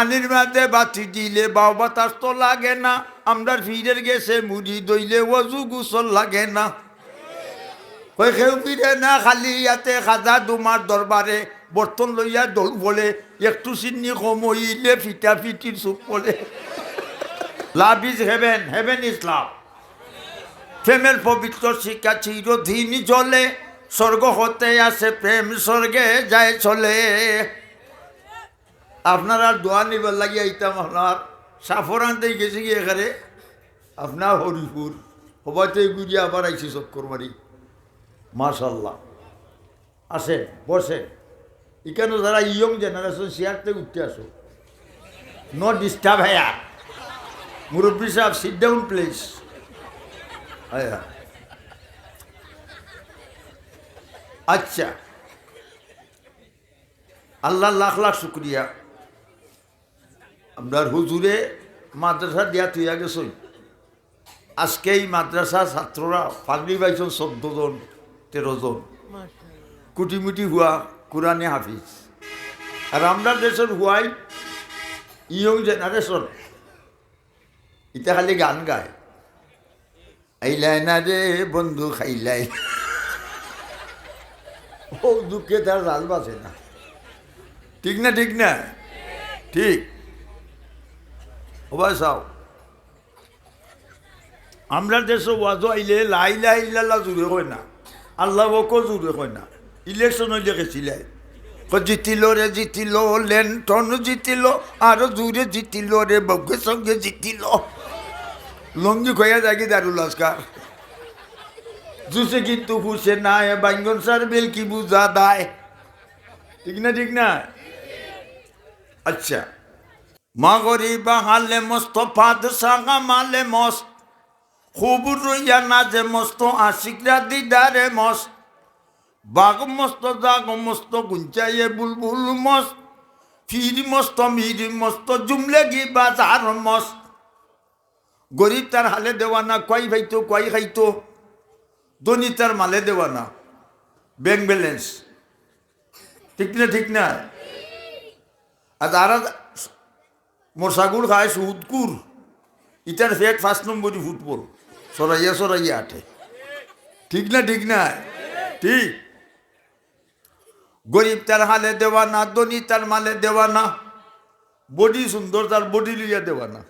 পানির মাঝে বাতি দিলে বাউ বাতাস তো লাগে না। আমরা ফিরের গেছে, মুড়ি দইলে ওজু গুসল লাগে না। কই খেউ ফিরে না, খালি ইয়াতে খাজা দুমার দরবারে বর্তন লইয়া দৌড় বলে, একটু চিনি কমইলে ফিটা ফিটির চুপ বলে। Love is heaven heaven is love. প্রেমের পবিত্র শিক্ষা চিরদিন চলে স্বর্গ হতে আসে, প্রেম স্বর্গে যায় চলে। আপনার আর দোয়া নিবার লাগিয়ে আইতাম, আপনার সাফর আনতে গেছি গিয়ে এখানে? আপনার হরিপুর হবাতে গুড়িয়ে আবার আইছি চক্কর মারি মাশাল্লাহ। আসে বসে এখানে যারা ইয়ং জেনারেশন চেয়ারতে উঠতে আসো। নো ডিস্টার্ব হ্যাঁ মুরব্বী সাহেব সিট ডাউন প্লেস হ্যাঁ। আচ্ছা। আল্লাহ লাখ লাখ শুক্রিয়া। আপনার হুজুরে মাদ্রাসা দিয়া তুইয়া গেছই আজকে এই মাদ্রাসা ছাত্ররা পাগড়ি পাইছেন চোদ্দ জন তেরো জন কুটিমুটি হুয়া কোরআনে হাফিজ। আর আমরা দেশের হুয়াই ইয়ং জেনারেশন। এটা খালি গান গায়। আইলাই না রে বন্ধু খাইলাই। ও দুঃখে তার জাল বাঁচে না। ঠিক না ঠিক না? ঠিক। চাও। আমরা দেশে ওয়াজো আইলে লাইলা ইল্লাল্লাহ জুড়ে হয় না। আল্লাহ বকো জুড়ে হয় না। ইলেকশন হইলে গেছিলে। জিতিল রে জিতিল লেন্টন জিতিল আরও জুড়ে জিতিল রে বগে সঙ্গে জিতিল। লঙ্গি খয়া যাকি দারুল আসকার জুসে কিন্তু হুসে না বাইঙ্গন সার বেল কি বুঝা দায় ঠিক না ঠিক না? আচ্ছা। মা গরিবা হালে মস্ত ফাদ সাগা মালে মস্ত। খুব রইয়া নাজে মস্ত, আশিকরা দিদারে মস্ত। বাঘ মস্ত, জাগ মস্ত গুঞ্চাইয়ে বুলবুল মস্ত। ফির মস্ত, মির মস্ত, জুমলে গি বাজার মস্ত। গরিব তার হালে দেওয়া না কয় খাইতো কয় খাইতো ধনী তার মালে দেওয়া না ব্যাংক ব্যালেন্স। ঠিক না ঠিক না? আর তারা মশাগুড় খায় সুদকুর ইটার ফেট ফার্স্ট নম্বরই ফুটবল সরাইয়া সরাইয়া আঠে ঠিক না ঠিক না? ঠিক। গরিব তার হালে দেওয়া না, ধনী তার মালে দেওয়া না। বডি সুন্দর, তার বডি লিয়া দেওয়া না।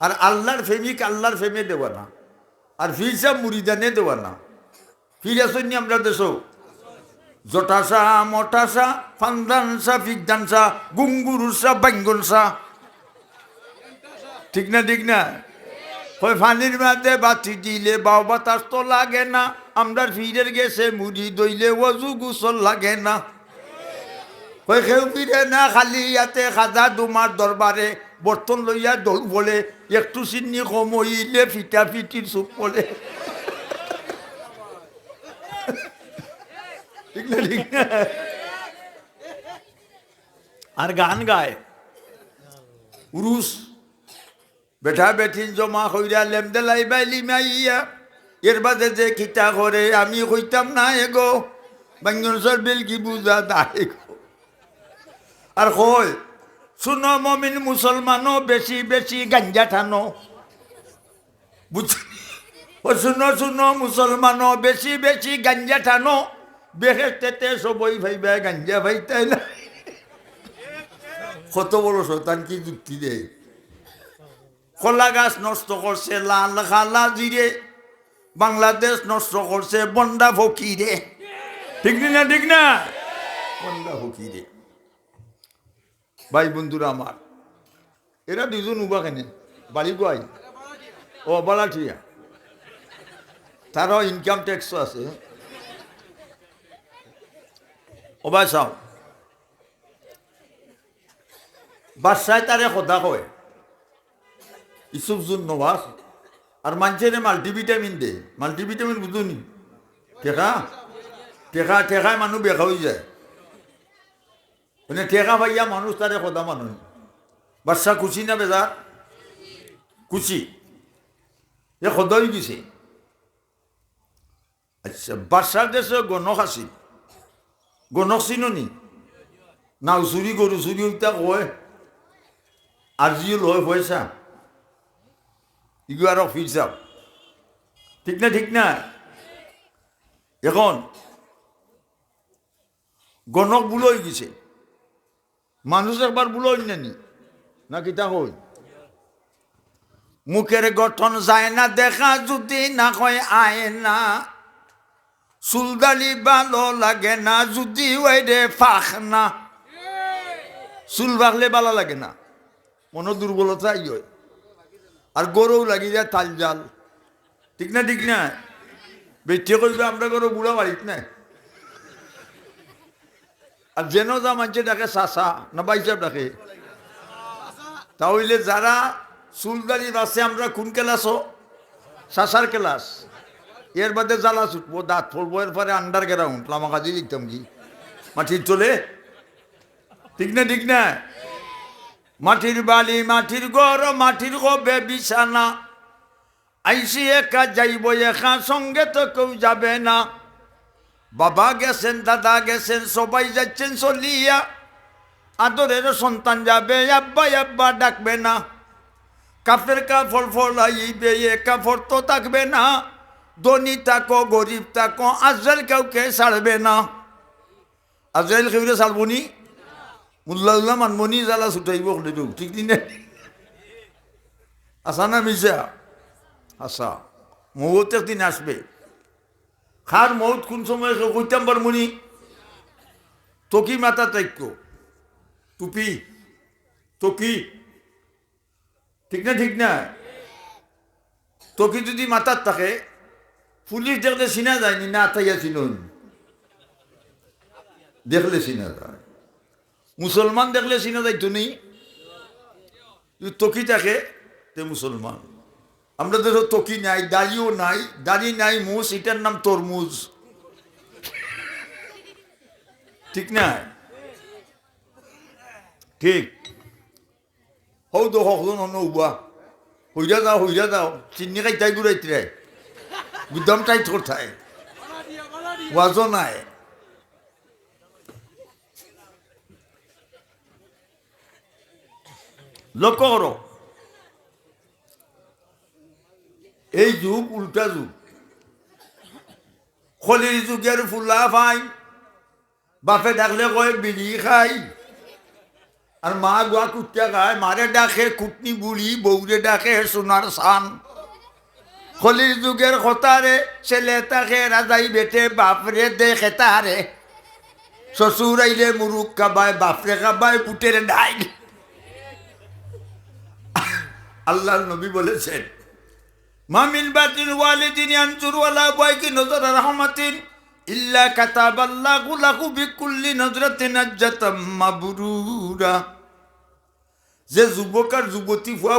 আর আল্লাহর ফেমিক আল্লাহর ফেমে দেওয়া না। আর ফিরসা মুড়িদানে দেওয়া না। ফির আসেননি আমরা দেশ জটাসা, মটাসা, ফান্দানসা ফিকদানসা গুঙ্গুরুসা, বাঙ্গনসা। ঠিক না ঠিক না? হয় ফানির মাঝে বাতি দিলে বাউ বাতাস তো লাগে না আমরা ফিরের গেছে মুড়ি দইলে ওজু গুসল লাগে না। হয় খেউ ফিরে না, খালি ইয়াতে খাজা দুমার দরবারে, বর্তন লইয়া দৌড় বলে, একটু চিনি কমইলে ফিটা ফিটির চুপ বলে। ঠিক না ঠিক আর গান গায়। উরুস। বেঠা বেঠিন জমা হইরা লেমদে লাইবাই লিমাইয়া এর বাদে যে খিতা করে আমি কইতাম না এগো বাঙ্গনসর বিল কি বুঝা দায় আর কই শুনো মমিন মুসলমানও বেশি বেশি গাঞ্জা ঠানো বুঝ ও শুনো শুনো মুসলমানও বেশি বেশি গাঞ্জা ঠানো বেহেস্তেতে সবই ভাইবে, গাঞ্জা ভাইতাই না। কত বড় শতান কি যুক্তি দেয় কলা গাছ নষ্ট করছে, লাল খালা জিরে। বাংলাদেশ নষ্ট করছে বন্ডা ফকিরে। ঠিক না ঠিক না? বন্ডা ফকিরে। ভাই বন্ধুরা আমার, এরা দুজন উবা কেন বাড়ি গোয়াই। ও বালাঠিয়া। তারও ইনকাম ট্যাক্সও আছে। ওবাই চাও বাদশায় তারে সদা কয়। ইসুফ জুন নবাস আর মানুষের মাল্টিভিটামিন দে। মাল্টিভিটামিন বুঝুনি টেকা টেকা টেকায় মানুহ বেকা হয়ে যায়। মানে টেকা পাইয়া মানুষ তারে সদা মানুহ। বাচ্চা খুচি না বেজার খুচি। এ সদাই দিছে। আচ্ছা বাচ্চার দেশে গণক আছিল। গণক চিননি নাও চুরি গরু চুরি ওইটা কয় আর জিও লয় পয়সা ইগু আর ফিরসাব ঠিক না ঠিক না এখন, গণক বুলোই গেছে। মানুষ একবার বুলোই নানি না? কিতা হই মুখের গঠন যায় না, দেখা যদি না হয় আয় না চুলদালি ভালো লাগে না যদি ওই রে ফাঁক না। চুল বাঁকলে ভালো লাগে না। মনো দুর্বলতা ই আর গরু লাগি যায় তাল জাল। ঠিক না ঠিক না? বেটিয়ে কইবে আমরা গরু বুড়া বাড়িত না আর যেন যা মানছে ডাকে চাষা না বাইসাব ডাকে তাহলে যারা চুলদারি আছে আমরা কোন ক্লাসও চাষার ক্লাস এর বাদে জ্বালা ছুটবো, দাঁত ফলবো এর পরে গ্রাউন্ড লামাকাজি লিখতাম কি? মাটির চলে? ঠিক না ঠিক না? মাটির বালি, মাটির গর মাটির গবে বিছানা? আইসি একা যাইব, একা সঙ্গে তো কেউ যাবে না। বাবা গেছেন, দাদা গেছেন, সবাই যাচ্ছেন, চলিয়া। আদরের সন্তান যাবে, আব্বা আব্বা ডাকবে না। কাপের কাপড় ফলাইবে, এ কাপড় তো থাকবে না। ধনী থাকো, গরিব থাকো, আজরাইল কাউকে ছাড়বে না। আজরাইল কেউরে ছাড়বনি মুল্লা উল্লাহ মানমনি জ্বালা ছুটাইব খুলিব ঠিক দিনে আসা না মিশা আসা মৌত একদিন আসবে। খার মৌত কোন সময় কইতাম পারমনি তকি মাথা তাইক্য। টুপি। তকি ঠিক না ঠিক না তকি যদি মাথার থাকে পুলিশ দেখলে চিনা যায়নি না তাইয়া চিনুন। দেখলে চিনা যায়। মুসলমান দেখলে চিনা যাইতো তুমি তকি থাকে, তে মুসলমান। আমরা দেখো তকি নাই, দাড়িও নাই, দাড়ি নাই মুস এটার নাম তরমুজ। ঠিক না? ঠিক। হৌ তো হকজন হইরা যাও হইরা যাও। চিনি খাইতাই গুড়াইতে গুদাম টাইট করতাই ওয়াজও নাই। লক্ষ্য করো এই যুগ, উল্টা যুগ। খলির যুগের ফুলা ফাই বাপে ডাকলে কয় বিড়ি খাই। আর মা গোয়া কুত্তা খায় মারে ডাকে, কুটনি বুড়ি বৌরে ডাকে সোনার সান খলির যুগের কথারে ছেলে তাকে রাজাই বেটে, বাপরে দে খেতারে শ্বশুর আইলে মুরুখ কাবায়, বাপরে কাবায় পুটের ডাইল আল্লাহ নবী বলেছেন মামিন বাতিন ওয়ালিদিন আনজুর ওয়ালা বয়কি নজর রহমাতিন ইল্লা কাতাবাল্লাহু লাহু বিকুল্লি নজরাতিন আজ্জাতাম মাবরুরা। যে যুবক আর যুবতী ফুয়া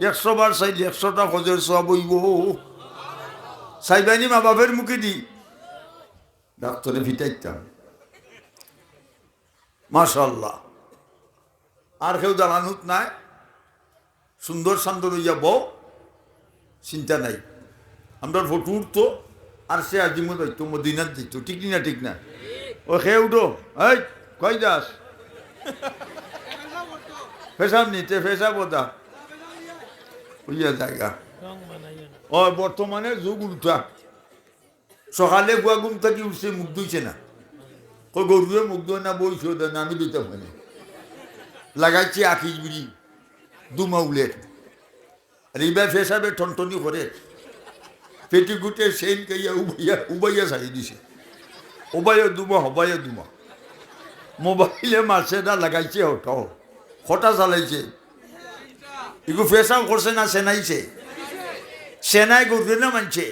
একশো বার চাইলে একশো টাকজের সব হইব সাইবানি মা বাপের মুখে দি। ডাক্তারে ফিটাইতাম মাশাল্লাহ। আর কেউ জানানুত নাই। সুন্দর সান্দর হইয়া বউ। চিন্তা নাই। আমরা ফটো উঠতো। আর সে আজিমত হইতো মদিনার দিত ঠিক না ঠিক না? ও খেয়ে উঠো। এই কয় যাস? ফেসাব নিতে ফেসাব ওদা হইয়া জায়গা। ও বর্তমানে যুগ উল্টা সকালে বুয়া ঘুম থাকি উঠছে মুখ ধুইছে না। কই গরুয়ে মুখ ধোয় না বই শোধ না। আমি দিতে পারি লাগাইছি আখিস বিড়ি দুমাউলের এইবার ফেসাবে টনটনি করে পেটি গুটে সেন কাইয়া উবাইয়া উবাইয়া সারি দিছে। ওবাইয়া দুমা হবাইয়া দুমা। মোবাইলে মাছেটা লাগাইছে হঠাও হঠা চালাইছে। এগু ফেসাও করছে না সেনাইছে সেনাই গরু না মানছে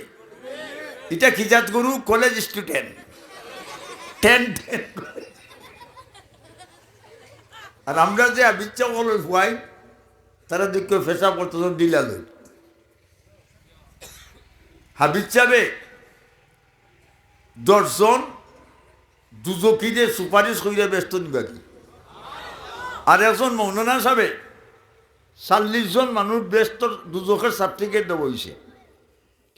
এটা খিজাত গরু কলেজ স্টুডেন্ট টেন টেন আর আমরা যে আবিচ্ছা কলেজ হুয়াই তারা দিক ফেসা করতো দিলা লই হাবিজ চাবে দশজন দুজকিরে সুপারিশ করিয়া ব্যস্ত নিবা কি আর একজন মৌলানা সাবে চাল্লিশ জন মানুষ ব্যস্ত দুজকের সার্টিফিকেট দেব হয়েছে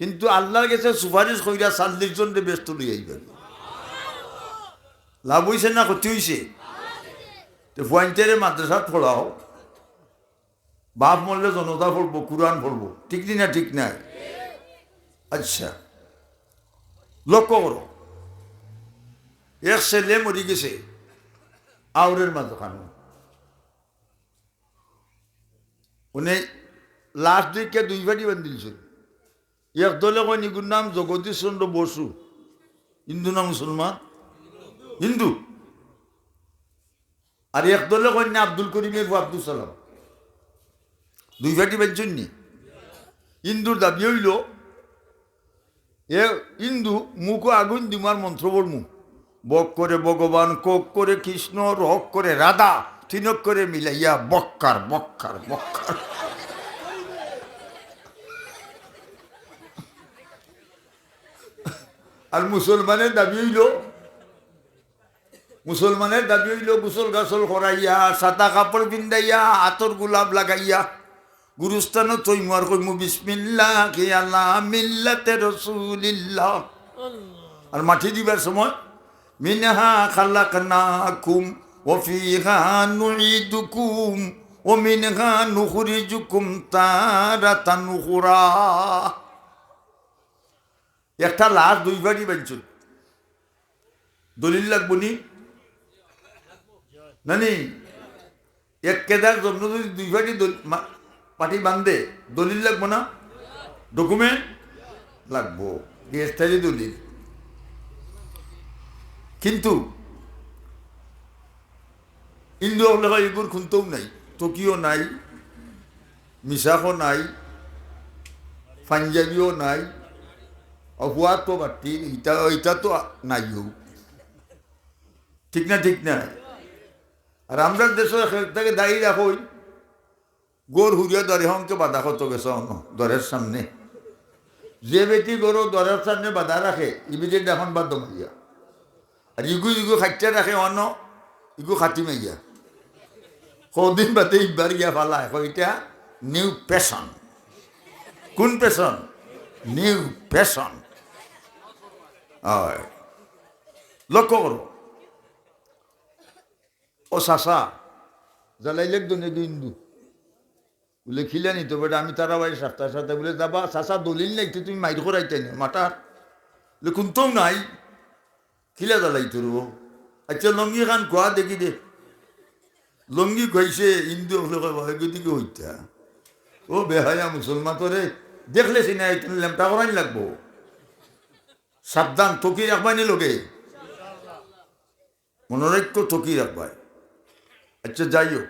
কিন্তু আল্লাহর কাছে সুপারিশ করিয়া চাল্লিশ জন ব্যস্ত লই আইবেন লাভ হয়েছে না ক্ষতি হয়েছে তো ফুয়াইন্টারে মাদ্রাসাত পড়াও বাপ মরলে জনতা পড়ব কোরআন পড়ব ঠিক না ঠিক নাই? আচ্ছা। লক্ষ্য করো এক ছেলে মরি গেছে আউরের মাঝখানে উনি লাস্ট দিকে দুই ভাটি বান্ধিলছিল এক দলে কয়, নিগুর নাম জগদীশ চন্দ্র বসু। হিন্দু না মুসলমান? হিন্দু। আর এক দলে না আব্দুল করিমের আব্দুল সালাম। দুই ভাটি বাঞ্চন নি। হিন্দুর দাবি হইল, এ হিন্দু মুখ আগুন দিমার মন্ত্র বলমু বক করে ভগবান, কোক করে কৃষ্ণ, রক করে রাধা। তিনক করে মিলাইয়া বক্কার বক্কার বক্কার। আর মুসলমানের দাবি হইল, মুসলমানের দাবি হইল গুসল গাছল করাইয়া, সাদা কাপড় পিন্দাইয়া আতর গোলাপ লাগাইয়া গুরুস্থান তৈমার কইমু, বিসমিল্লাহ কে আল্লাহ মিল্লাতে রসুলিল্লাহ। আর মাটি দিবার সময়, মিনহা খালাকনাকুম ওফিহা নুইদুকুম ও মিনহা নুখরিজুকুম তারাতান উখরা একটা লাশ দুই বাড়ি বাঞ্চুন দলিল লাগবো নি? নানি, এক কেদার জন্য যদি দুই বাড়ি পাটি বান্ধে দলিল লাগবো না? ডকুমেন্ট লাগবো গেস্টারি দলিল। কিন্তু ইন্দু হলে এগুর খুনতেও নাই টোকিও নাই মিশাকও নাই, পাঞ্জাবিও নাই হুয়া তো বাটি ইটা ইটা তো নাইও। ঠিক না ঠিক না? আর আমরা দেশের থেকে দাঁড়িয়ে রাখো গোর হুরিয়া দরে হংকে বাধা কত গেছে দরের সামনে যে বেটি গরু দরের সামনে বাধা রাখে ইমিডিয়েট এখন বাধ্য মাইয়া আর ইগু ইগু খাইতে রাখে অন্য ইগু খাতি মাইয়া। কদিন বাদে ইবার গিয়া ফালা এটা নিউ পেশন কোন পেশন নিউ পেশন হয়। লক্ষ্য করো ও শাসা জ্বালাইলে দুনে হিন্দু বলে খিলে নিত বেটা আমি তারা বাড়ি সাতটার সাথে বলে যাবা। চাষা দলিল নাই তো তুমি মাইর করাইতে নি মাটার বলে, কোনটাও নাই। খিলে জ্বালাইতো রো আচ্ছা লঙ্গি খান খোয়া দেখি দে। লঙ্গি খাইছে হিন্দু দিকে হইতা? ও বেহায়া মুসলমান তোরে দেখলে সিনা লেমটা করাই লাগবো। সাবধান তকি রাখবাই লোকে মনোরক্ষ ঠকি রাখবাই আচ্ছা যাই হোক